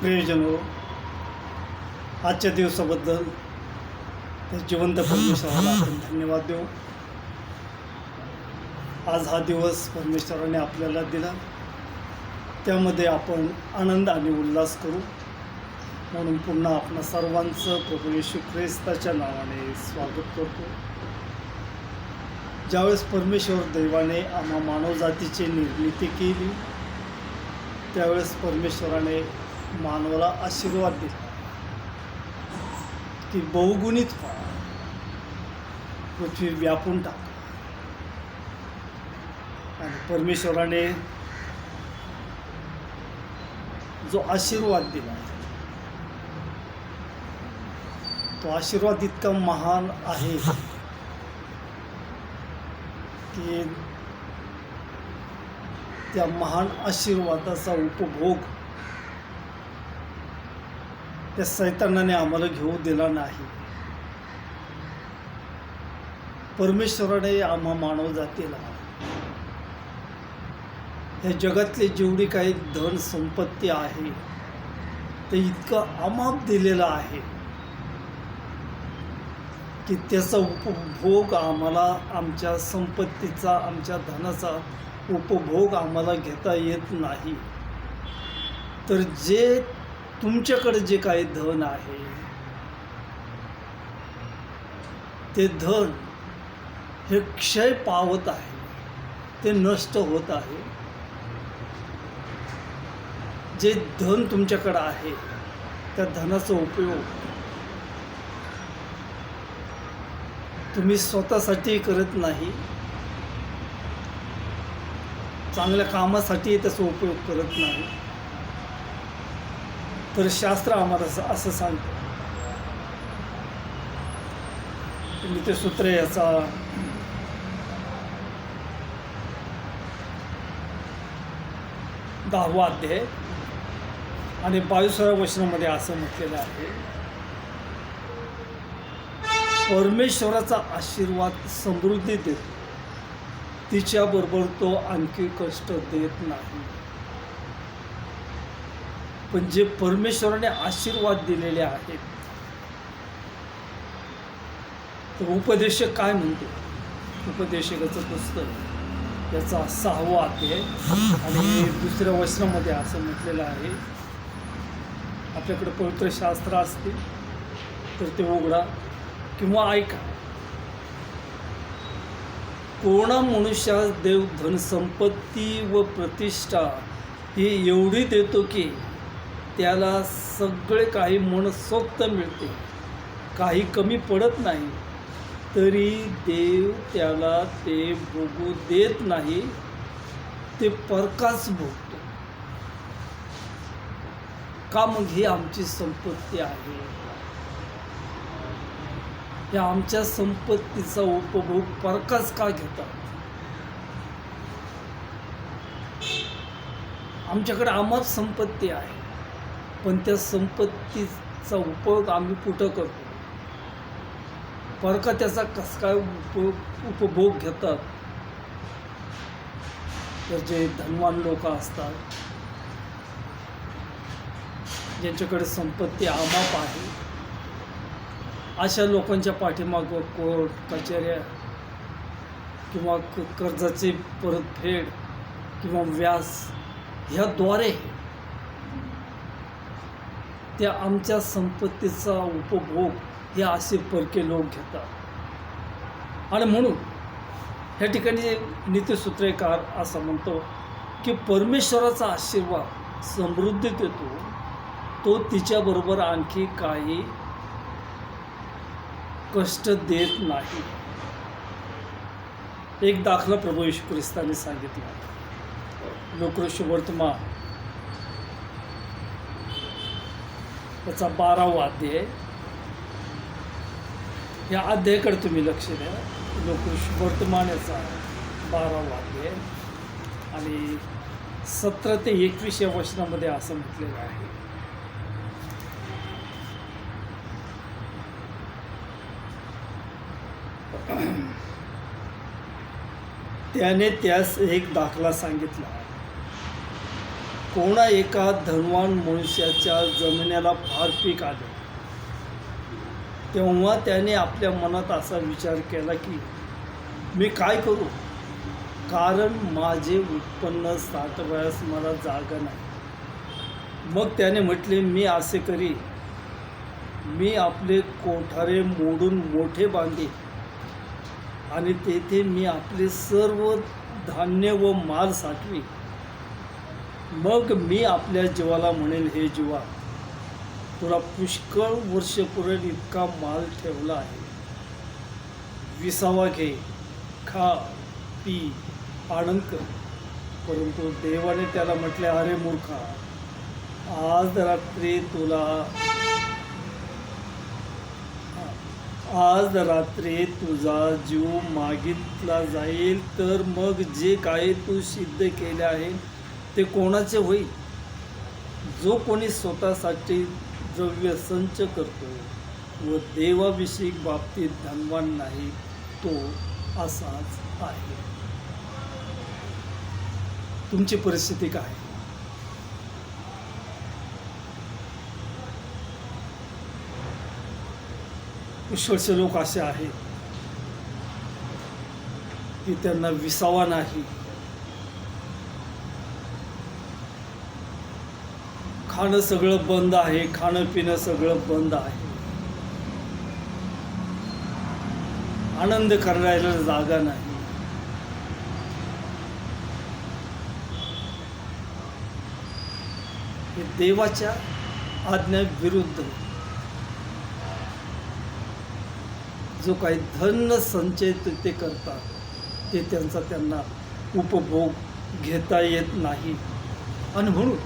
प्रियजन हो आजच्या दिवसाबद्दल त्या जिवंत परमेश्वराला आपण धन्यवाद देऊ. आज हा दिवस परमेश्वराने आपल्याला दिला. त्यामध्ये आपण आनंद आणि उल्हास करू. म्हणून पुन्हा आपण सर्वांचं प्रभू येशू ख्रिस्ताच्या नावाने स्वागत करतो. ज्यावेळेस परमेश्वर दैवाने आम्हा मानवजातीची निर्मिती केली त्यावेळेस परमेश्वराने मानवाला आशीर्वाद दिला की बहुगुणित व्हा पृथ्वी व्यापून टाका. आणि परमेश्वराने जो आशीर्वाद दिला तो आशीर्वाद इतका महान आहे की त्या महान आशीर्वादाचा उपभोग त्या सैतानाने आम्हाला घेऊ दिला नाही. परमेश्वराने आम्हा मानव जातीला या जगातली जेवढी काही धन संपत्ती आहे ते इतकं अमाप दिलेलं आहे की त्याचा उपभोग आम्हाला आमच्या संपत्तीचा आमच्या धनाचा उपभोग आम्हाला घेता येत नाही. तर जे तुमच्याकडे जे काही धन आहे ते धन हे क्षय पावत आहे ते नष्ट होत आहे. जे धन तुमच्याकडं आहे त्या धनाचा उपयोग तुम्ही स्वतःसाठी करत नाही चांगल्या कामासाठी त्याचा उपयोग करत नाही. तर शास्त्र आम्हाला असं- असं सांगतं. नित्यसूत्र याचा. दहावा अध्याय. आणि बावीसव्या वचनामध्ये असं म्हटलेलं आहे. परमेश्वराचा आशीर्वाद समृद्धी देतो. तिच्याबरोबर तो आणखी कष्ट देत नाही. पण जे परमेश्वराने आशीर्वाद दिलेले आहेत. तर उपदेशक काय म्हणतो? उपदेशकाचं पुस्तक याचा सहावा अध्याय. आणि दुसऱ्या वचनामध्ये असं म्हटलेलं आहे. आपल्याकडे पवित्र शास्त्र असते तर ते उघडा किंवा ऐका. कोणा मनुष्यास देव धनसंपत्ती व प्रतिष्ठा ही एवढी देतो की त्याला सगळे काही मनसोक्त मिळते. काही कमी पडत नाही. तरी देव त्याला ते भोगू देत नाही ते परकाच भोगतो. का मग ही आमची संपत्ती आहे? या आमच्या संपत्तीचा उपभोग परकाच का घेतात? आमच्याकडे आमच संपत्ती आहे. पण त्या संपत्तीचा उपयोग आम्ही कुठं करतो? परका त्याचा कस काय उपयोग उपभोग घेतात? तर जे धनवान लोक असतात ज्यांच्याकडे संपत्ती आमाप आहे अशा लोकांच्या पाठीमागं कोर्ट कचेऱ्या किंवा क कर्जाची परतफेड किंवा व्याज ह्याद्वारे त्या आमच्या संपत्तीचा उपभोग हे असे परके लोक घेतात. आणि म्हणून ह्या ठिकाणी नित्यसूत्रेकार असं म्हणतो की परमेश्वराचा आशीर्वाद समृद्धी देतो तो तिच्याबरोबर आणखी काही कष्ट देत नाही. एक दाखला प्रभू यशू ख्रिस्ताने सांगितला. लोकऋषी वर्तमान त्याचा बारावा अध्याय. या अध्यायाकडे तुम्ही लक्ष द्या. लोकऋषी वर्तमान याचा बारावा अध्याय. आणि सतरा ते एकवीस या वचनामध्ये असं म्हटलेलं आहे. त्याने त्यास एक दाखला सांगितला. कोणा एका धनवान मनुष्याच्या जमिनीला फार पीक आलं. तेव्हा त्याने आपल्या मनात असा विचार केला की मी काय करू? कारण माझे उत्पन्न साठवायस मला जागा नाही. मग त्याने म्हटले मी असे करी मी आपले कोठारे मोडून मोठे बांधे आणि तेथे मी आपले सर्व धान्य व माल साठवी मग मी आपल्या जीवाला म्हणेल हे जीवा तुला पुष्कळ वर्ष इतका माल ठेवला आहे. विसावा घे खा पी आनंद कर. परंतु देवाने त्याला म्हटले अरे मूर्खा आज रात्री तुला आज रात्री तुझा जीव मागितला जाईल तर मग जे काही तू सिद्ध केले आहे ते कोणाचे होईल? जो कोणी स्वतःसाठी द्रव्य संच करतो व देवाविषयी बाबतीत धनवान नाही तो असाच आहे. तुमची परिस्थिती काय? पुष्कळचे लोक असे आहेत की त्यांना विसावा नाही. खाणं सगळं बंद आहे खाणं पिणं सगळं बंद आहे. आनंद करायला जागा नाही. हे देवाच्या आज्ञा विरुद्ध जो काही धन संचय ते करतात ते त्यांचा त्यांना उपभोग घेता येत नाही. आणि म्हणून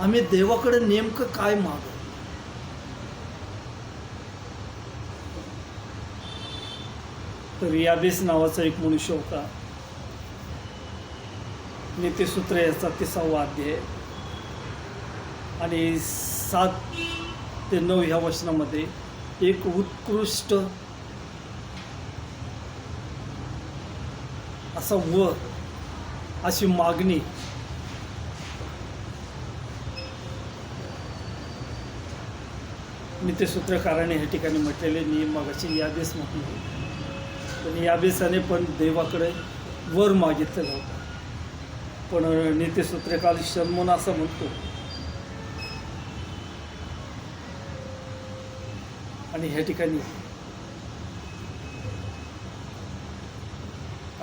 आम्ही देवाकडे नेमकं काय मागू? तर याबेस नावाचा एक मनुष्य होता. नीतीसूत्र याचा तिसावा अध्याय. आणि सात ते नऊ ह्या वचनामध्ये एक उत्कृष्ट असा वर अशी मागणी नीतिसूत्रकाराने ह्या ठिकाणी म्हटलेले मी मगाशी याबेस म्हटले पण याबेसाने पण देवाकडे वर मागितलं होतं पण नीतिसूत्रकाल शर्मन असं म्हणतो. आणि ह्या ठिकाणी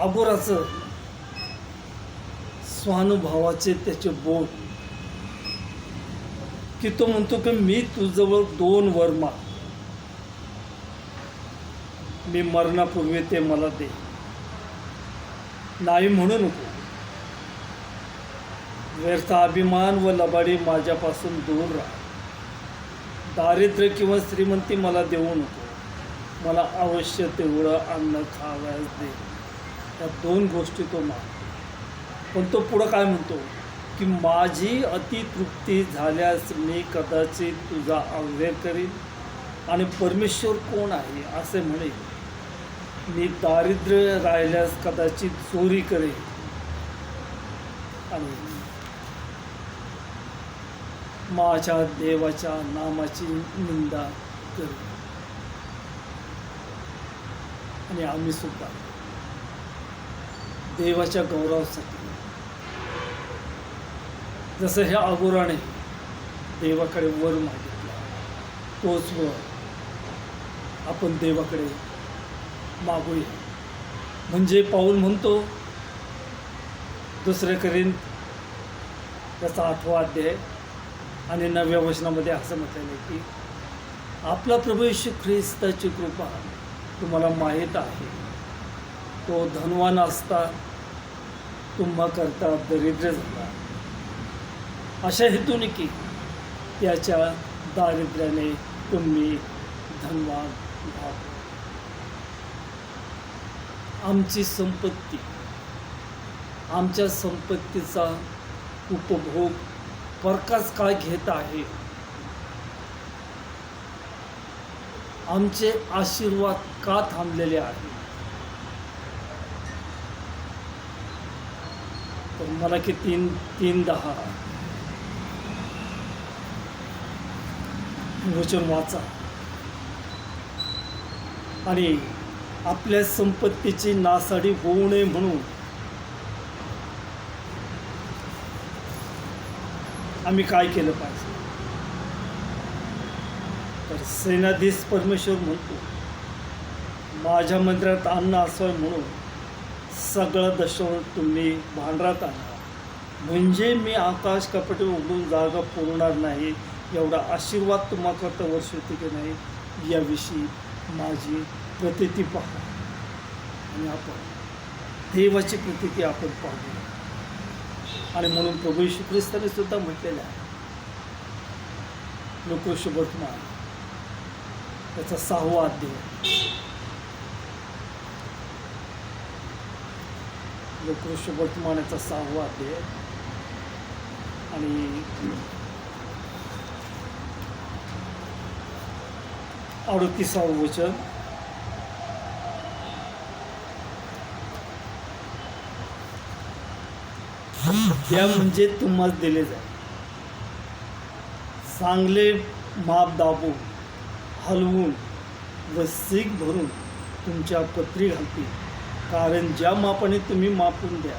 अबोराचं स्वानुभावाचे त्याचे बोट की तो म्हणतो की मी तुझजवळ दोन वर माग मी मरणापूर्वी ते मला दे. नाही म्हणू नको. व्यर्थ अभिमान व लबाडी माझ्यापासून दूर राहा. दारिद्र्य किंवा श्रीमंती मला देऊ नको. मला अवश्य तेवढं अन्न खाव्यास दे. या दोन गोष्टी तो माग पण तो पुढं काय म्हणतो? की माझी अतितृप्ती झाल्यास मी कदाचित तुझा अव्यय करीन. आणि परमेश्वर कोण आहे असे म्हणे मी दारिद्र्य राहिल्यास कदाचित चोरी करेन. आणि माझ्या देवाच्या नामाची निंदा करेन. आणि आम्ही सुद्धा देवाच्या गौरवासाठी जसं ह्या अगोराने देवाकडे वर मागितला. तोच वर आपण देवाकडे मागूया. म्हणजे पाऊल म्हणतो दुसरे करीन त्याचा आठवा अध्याय आणि नव्या वचनामध्ये असं म्हटलेलं आहे की आपला प्रभू ख्रिस्ताची कृपा तुम्हाला माहीत आहे. तो धनवान असता तुम्हा करता दरिद्र झाला. अशा हेतूने की त्याच्या दारिद्र्याने तुम्ही धनवान व्हा आमची संपत्ती आमच्या संपत्तीचा उपभोग परकाच काय घेत आहे. आमचे आशीर्वाद का थांबलेले आहे तर मला की तीन तीन दहा. वचन वाचा आणि आपल्या संपत्तीची नासाडी होऊ नये म्हणून आम्ही काय केलं पाहिजे? तर सेनाधीश परमेश्वर म्हणतो माझ्या मंदिरात अन्न असावं म्हणून सगळं दशावर तुम्ही भांडरात आणा. म्हणजे मी आकाश कपटे उघडून जागा पुरणार नाही एवढा आशीर्वाद तुम्हाकरता वर्ष होते की नाही याविषयी माझी प्रतिती पहा. आणि आपण देवाची प्रतिती आपण पाहू. आणि म्हणून प्रभू येशू ख्रिस्ताने सुद्धा म्हटलेलं आहे लोकश त्याचा सहावा अध्याय. लोकश याचा सहावा अध्याय. आणि अडतीसावं वचन. त्या म्हणजे तुम्हाला दिले जाईल. चांगले माप दाबून हलवून व सीख भरून तुमच्या पत्री घालतील. कारण ज्या मापाने तुम्ही मापून द्या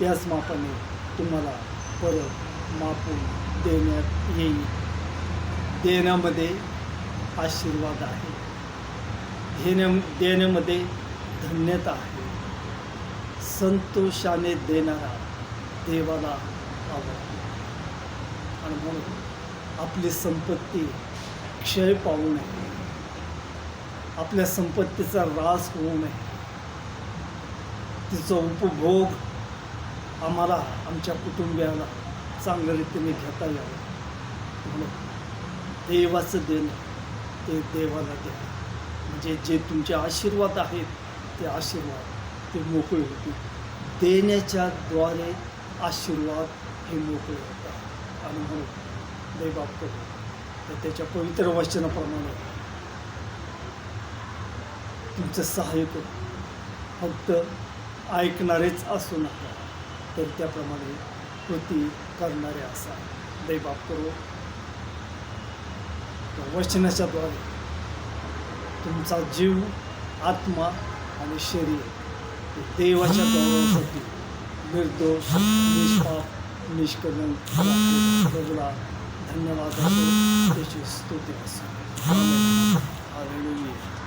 त्याच मापाने तुम्हाला परत मापून देण्यात येईल. देण्यामध्ये आशीर्वाद आहे. देण्या देण्यामध्ये धन्यता आहे. संतोषाने देणारा देवाला आवडतो आणि म्हणून आपली संपत्ती क्षय पाहू नये. आपल्या संपत्तीचा रास होऊ नये. तिचा उपभोग आम्हाला आमच्या कुटुंबियाला चांगल्या रीतीने घेता यावं. म्हणून देवाचं देणं ते देवाला द्या. म्हणजे जे तुमचे आशीर्वाद आहेत ते आशीर्वाद ते मोकळे होतील. देण्याच्या द्वारे आशीर्वाद हे मोकळे होतात. आणि म्हणून देवबाप करू. तर त्याच्या पवित्र वचनाप्रमाणे तुमचं सहाय्य करू. फक्त ऐकणारेच असू नका. तर त्याप्रमाणे कृती करणारे असा दैबाप करू. वचनाच्याद्वारे वचनाच्या तुमचा जीव आत्मा आणि शरीर देवाच्या गौरवासाठी निर्दोष निष्पाप निष्कलन प्रभूला धन्यवाद त्याची स्तुती असो. हालेलुया.